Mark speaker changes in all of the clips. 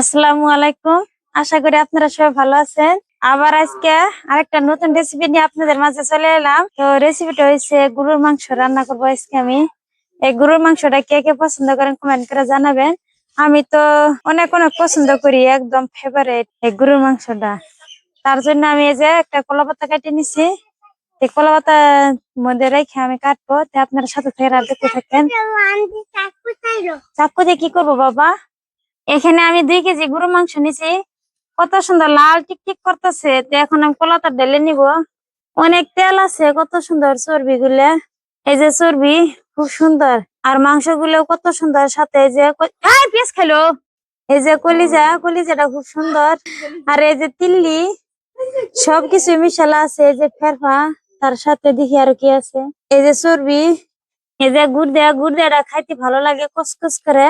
Speaker 1: আসসালামু আলাইকুম। আশা করি আপনারা সবাই ভালো আছেন। আবার আজকে আরেকটা নতুন রেসিপি নিয়ে আপনাদের মাঝে চলে এলাম। তো রেসিপিটা হয়েছে গরুর মাংস রান্না করব আজকে আমি। এই গরুর মাংসটা কে কে পছন্দ করেন কমেন্ট করে জানাবেন। আমি তো অনেক অনেক পছন্দ করি, একদম ফেভারিট এই গরুর মাংসটা। তার জন্য আমি এই যে একটা কলা পাতা কেটে নিছি। এই কলা পাতার মধ্যে রেখে আমি কাটবো, তো আপনারা সাথে থেকে আর দেখতে থাকেন চাকু দিয়ে কি করব বাবা? এখানে আমি দুই কেজি গরু মাংস নিছি কত সুন্দর লাল টিকটিক করতেছে। তো এখন আমি কলাটা ঢেলে নিব। অনেক তেল আছে, কত সুন্দর চর্বি গুলা এই যে চর্বি, খুব সুন্দর। আর মাংসগুলো কত সুন্দর, সাথে এই যে পেঁয়াজ খেলো এই যে কলিজা, কলিজাটা খুব সুন্দর। আর এই যে তিল্লি, সবকিছু মিশালা আছে, এই যে ফেরফা। তার সাথে দেখি আর কি আছে। এই যে চর্বি, এই যে গুড় দেয়া, গুড় দেয়াটা খাইতে ভালো লাগে কসকস করে।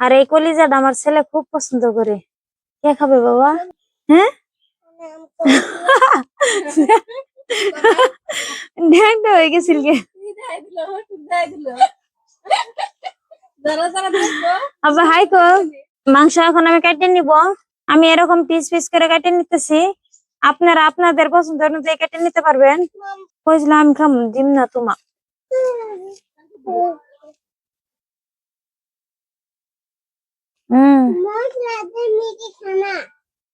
Speaker 1: আর এই কলিজাটা আমার ছেলে খুব পছন্দ করে। কে খাবে বাবা? হ্যাঁ? হয়ে গেছিল মাংস এখন আমি কেটে নিব। আমি এরকম পিস পিস করে কেটে নিতেছি। আপনারা আপনাদের পছন্দ অনুযায়ী কেটে নিতে পারবেন। বুঝলাম আমি খাম দিম না তোমা।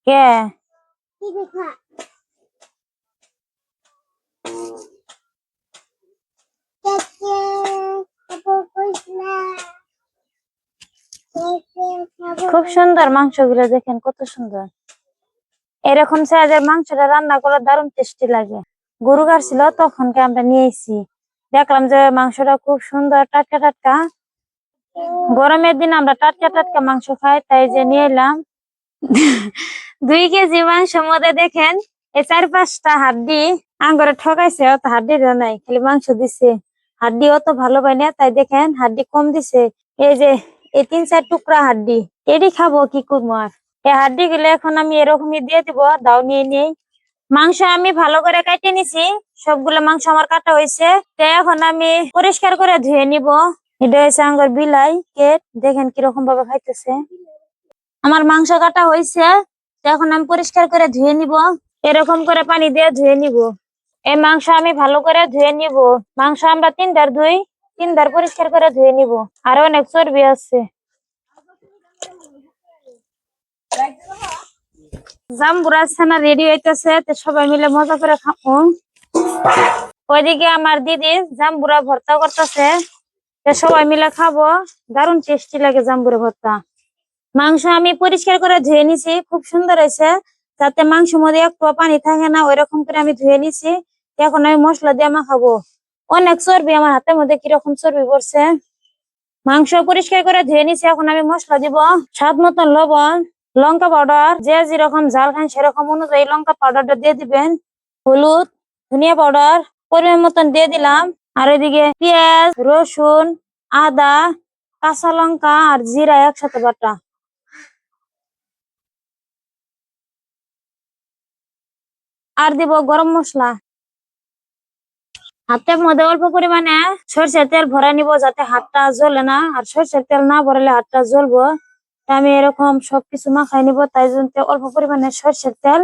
Speaker 1: কে? খুব সুন্দর মাংসগুলো, দেখেন কত সুন্দর। এরকম সাইজের মাংসটা রান্না করলে দারুণ টেস্টি লাগে। গরু কাটছিল তখনকে আমরা নিয়ে এসেছি দেখলাম যে মাংসটা খুব সুন্দর টাটকা টাটকা। গরমের দিন আমরা টাটকা টাটকা মাংস খাই, তাই যে নিয়ে এলাম। দুই কেজি মাংস মধ্যে দেখেন এই চার পাঁচটা হাড্ডি আঙ্গরে ঠকাইছে, অত হাড্ডি নাই, খালি মাংস দিছে। হাড্ডি অত ভালো পাই না, তাই দেখেন হাড্ডি কম দিছে। এই যে, এই তিন চার টুকরা হাড্ডি, এডি খাব কি করব আর? এই হাড্ডি গুলো এখন আমি এরকমই দিয়ে দিব, দাও নিয়ে নেই। মাংস আমি ভালো করে কাটে নিছি, সবগুলো মাংস আমার কাটা হয়েছে। এখন আমি পরিষ্কার করে ধুয়ে নিব। এটা হয়েছে আঙ্গর বিলাই, কেট, দেখেন কীরকম ভাবে খাইতেছে। আমার মাংস কাটা হয়েছে এখন আমি পরিষ্কার করে ধুয়ে নিব। এরকম করে পানি দিয়ে ধুয়ে নিব। এই মাংস আমি ভালো করে ধুয়ে নিব। মাংস আমরা তিনবার ধুই, তিনবার পরিষ্কার করে ধুয়ে নিব। আরও অনেক চর্বি আছে। জাম্বুরা ছানা রেডি হইতেছে সবাই মিলে মজা করে খাব ওইদিকে আমার দিদি জাম্বুরা ভর্তা করতেছে সবাই মিলে খাব। দারুণ টেস্টি লাগে জাম্বুরা ভর্তা। মাংস আমি পরিষ্কার করে ধুয়ে নিছি, খুব সুন্দর হয়েছে। যাতে মাংস মধ্যে একটু পানি থাকে না, ওইরকম করে আমি ধুয়ে নিছি। এখন আমি মশলা দিয়ে মাখাবো। অনেক চর্বি আমার হাতের মধ্যে কীরকম চর্বি পড়ছে। মাংস পরিষ্কার করে ধুয়ে নিছি, এখন আমি মশলা দিব। স্বাদ মতন লবণ। লঙ্কা পাউডার, যে যেরকম ঝাল খান সেরকম অনুযায়ী লঙ্কা পাউডারটা দিয়ে দিবেন। হলুদ, ধনিয়া পাউডার, পরিমাণ মতন দিয়ে দিলাম। আর এদিকে পেঁয়াজ, রসুন, আদা, কাঁচা লঙ্কা আর জিরা একসাথে বাটা। আর দিব গরম মশলা। হাতের মধ্যে অল্প পরিমাণে সরষের তেল ভরা নিব যাতে হাতটা জ্বলে না। আর সরষের তেল না ভরালে হাতটা জ্বলবো। আমি এরকম সবকিছু মাখাই নিব, তাই জন্য অল্প পরিমাণে সরষের তেল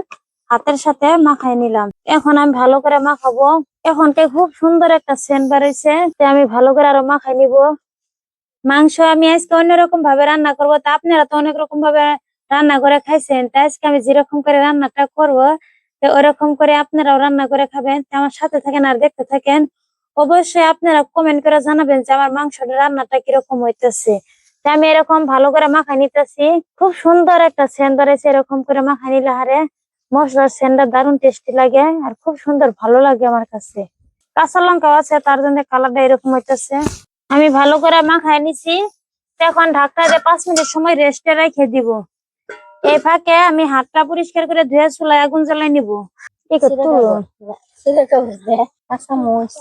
Speaker 1: হাতের সাথে মাখাই নিলাম। এখন আমি ভালো করে মাখাবো। এখনকে খুব সুন্দর একটা সেন্ট বেরোইছে আমি ভালো করে আরও মাখাই নিব। মাংস আমি আজকে অন্যরকম ভাবে রান্না করব, তা আপনারা তো অনেক রকম ভাবে রান্না করে খাইছেন তাই আজকে আমি যেরকম করে রান্নাটা করব, তো ওরকম করে আপনারাও রান্না করে খাবেন। আমার সাথে থাকেন আর দেখতে থাকেন। অবশ্যই আপনারা কমেন্ট করে জানাবেন যে আমার মাংসটা রান্নাটা কীরকম হইতেছে। আমি এরকম ভালো করে মাখাই নিতেছি। খুব সুন্দর একটা সেন্ট বেড়েছে এরকম করে মাখাই নিলে হারে মশলার সেন্টটা দারুণ টেস্টি লাগে আর খুব সুন্দর ভালো লাগে আমার কাছে। কাঁচা লঙ্কাও আছে, তার জন্য কালারটা এরকম হইতেছে। আমি ভালো করে মাখাই নিছি। এখন ঢাকনা দিয়ে পাঁচ মিনিট সময় রেস্টে রেখে দিব। এই ফাঁকে আমি হাতটা পরিষ্কার করে ধুয়ে চুলায় আগুন জ্বালাই নিব। ঠিক আছে কাঁচামরিচ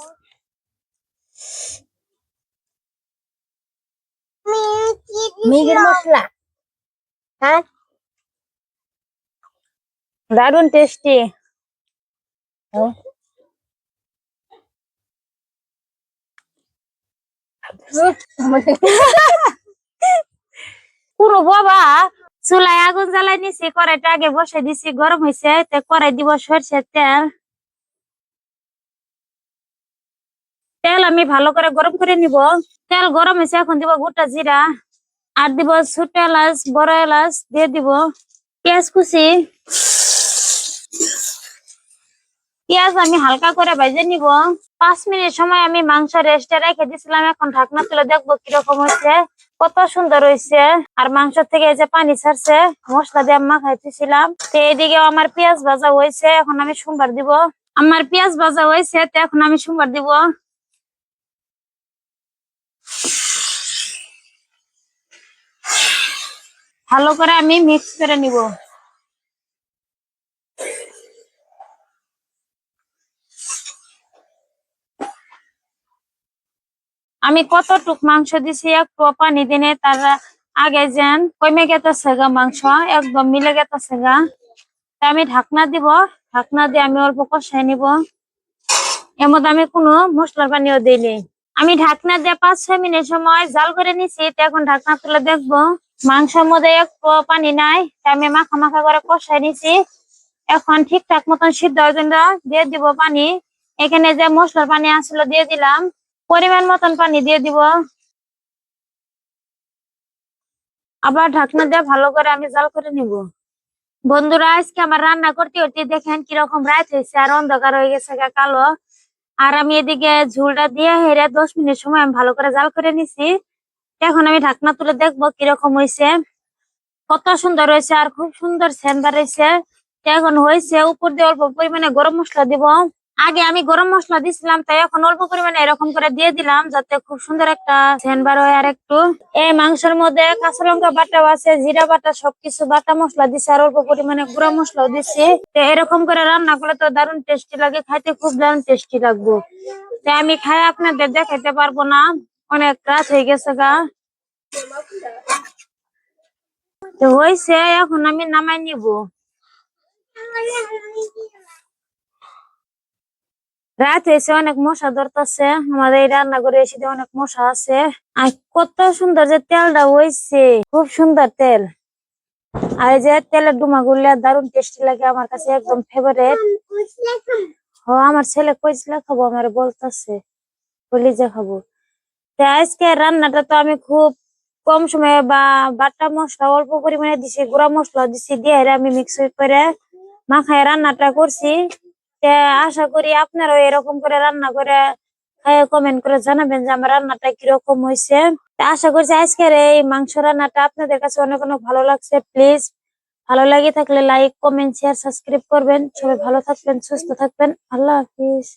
Speaker 2: মেঘের মশলা। হ্যাঁ?
Speaker 1: দারুণ টেস্টি হ্যাঁ? পুরো বাবা চুলায় আগুন জ্বালাই নিছি কড়াইটা আগে বসে দিছি গরম হয়েছে কড়াই দিব সরষের তেল। তেল আমি ভালো করে গরম করে নিব। তেল গরম হয়েছে, এখন দিব গোটা জিরা। আর দিব ছোট এলাচ, বড় এলাচ দিয়ে দিব। পেঁয়াজ কুচি। পেঁয়াজ আমি হালকা করে ভেজে নিব। পাঁচ মিনিট সময় আমি মাংস রেস্টে রেখে দিছিলাম, এখন ঢাকনা তুলে দেখব কীরকম হয়েছে। কত সুন্দর হয়েছে। আর মাংস থেকে এই যে পানি ছাড়ছে, মশলা দিয়ে আমি মাখাইতেছিলাম। তো এইদিকে আমার পেঁয়াজ ভাজা হয়েছে, এখন আমি সোমবার দিব। আমার পেঁয়াজ ভাজা হয়েছে, তো এখন আমি সোমবার দিব। ভালো করে আমি মিক্স করে নিব। আমি কতটুক মাংস দিছি একটু পানি দিনে, তার আগে যেন কমে গেতেছে গা মাংস, একদম মিলে গেতেছে গা। তা আমি ঢাকনা দিব, ঢাকনা দিয়ে আমি অল্প কষাই নিব। মধ্যে আমি কোনো মশলার পানিও দিইনি। আমি ঢাকনা দিয়ে পাঁচ ছয় মিনিট সময় জাল করে নিছি এখন ঢাকনা তুলে দেখব। মাংসের মধ্যে একটু পানি নাই আমি মাখা মাখা করে কষাই নিছি। এখন ঠিকঠাক মতন সিদ্ধ জন্য দিয়ে দিব পানি। এখানে যে মশলার পানি আসলো দিয়ে দিলাম, পরিমাণ মতন পানি দিয়ে দিব। আবার ঢাকনা দিয়ে ভালো করে আমি জাল করে নিব। বন্ধুরা, আজকে আমার রান্না করতে করতে দেখেন কীরকম রাত হয়েছে, আর অন্ধকার হয়ে গেছে গা কালো। আর আমি এদিকে ঝুলটা দিয়ে হেরে দশ মিনিট সময় আমি ভালো করে জাল করে নিছি। এখন আমি ঢাকনা তুলে দেখব কীরকম হয়েছে কত সুন্দর হয়েছে আর খুব সুন্দর সেন্ট হয়েছে এখন হয়েছে উপর দিয়ে অল্প পরিমাণে গরম মশলা দিব। আগে আমি গরম মশলা দিছিলাম, তাই এখন অল্প পরিমাণে এরকম করে দিয়ে দিলাম যাতে খুব সুন্দর একটা সেন্ট হয় আর একটু। এই মাংসের মধ্যে কাঁচা লঙ্কা বাটাও আছে, জিরা বাটা সবকিছু, বাটা মশলা দিছি আর অল্প পরিমাণে গুঁড়া মশলাও দিছি। তো এরকম করে রান্না করলে তো দারুণ টেস্টি লাগে, খাইতে খুব দারুণ টেস্টি লাগবো। তাই আমি খাই আপনাদের দেখাইতে পারব না। অনেক রাত হয়ে গেছে গা। তো হয়েছে এখন আমি নামাই নিব। রাত হয়েছে, অনেক মশা ধরতেছে। আমাদের এই রান্নাঘরে এসে অনেক মশা আছে। আর কত সুন্দর যে তেলটা হয়েছে খুব সুন্দর তেল। আর এই যে তেলের ডুমা গুলো দারুণ টেস্টি লাগে, আমার কাছে একদম ফেভারেট হ, আমার ছেলে কইছিল খাব আমার বলতেছে। বলি যে খাব। তো আজকে রান্নাটা তো আমি খুব কম সময়ে বা বাটা মশলা অল্প পরিমাণে দিছি, গুঁড়া মশলা দিছি, দিয়ে আমি মিক্স করে মাখায় রান্নাটা করছি। আশা করি আপনারাও এরকম করে রান্না করে খায় কমেন্ট করে জানাবেন যে আমার রান্নাটা কীরকম হয়েছে আশা করছি আজকের এই মাংস রান্নাটা আপনাদের কাছে অনেক অনেক ভালো লাগছে। প্লিজ ভালো লাগে থাকলে লাইক কমেন্ট শেয়ার সাবস্ক্রাইব করবেন। সবাই ভালো থাকবেন, সুস্থ থাকবেন। আল্লাহ হাফিজ।